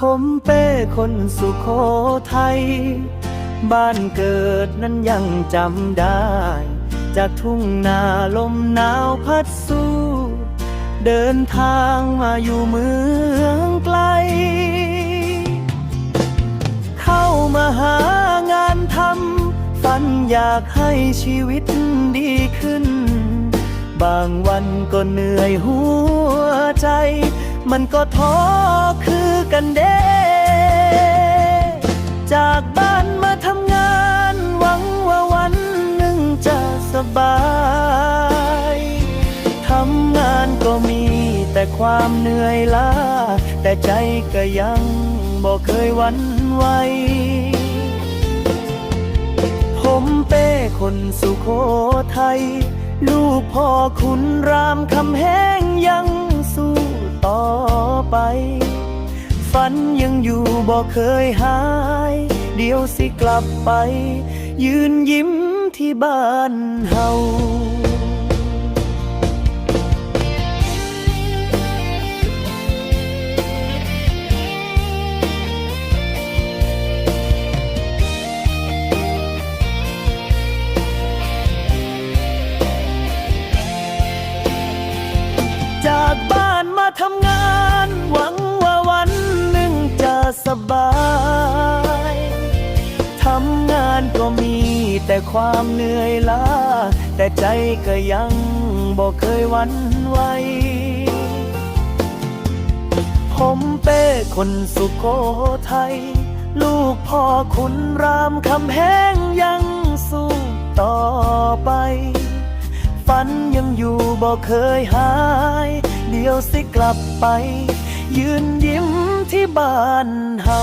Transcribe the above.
ผมเป้คนสุโขทัย บ้านเกิดนั้นยังจำได้ จากทุ่งนาลมหนาวพัดสู้ เดินทางมาอยู่เมืองไกล เข้ามาหางานทำฝันอยากให้ชีวิตดีขึ้น บางวันก็เหนื่อยหัวใจ มันก็ท้อคือ กันเด้จากบ้านมาทำงาน หวังว่าวันหนึ่งจะสบายทำงานก็มีแต่ความเหนื่อยล้า แต่ใจก็ยังบอกเคยวันไหวผมเป้คนสุโขทัยลูกพ่อขุนรามคำแหงยังสู้ต่อไป ฝันยังอยู่บอกเคยหาย เดี๋ยวสิกลับไป ยืนยิ้มที่บ้านเฮา สบายทำงานก็มีแต่ความเหนื่อยล้า แต่ใจก็ยังบอกเคยวันไหวผมเป้คนสุโขทัย ลูกพ่อขุนรามคำแหงยังสู้ต่อไป ฝันยังอยู่บอกเคยหาย เดี๋ยวสิกลับไป ยืนยิ้มที่บ้านเฮา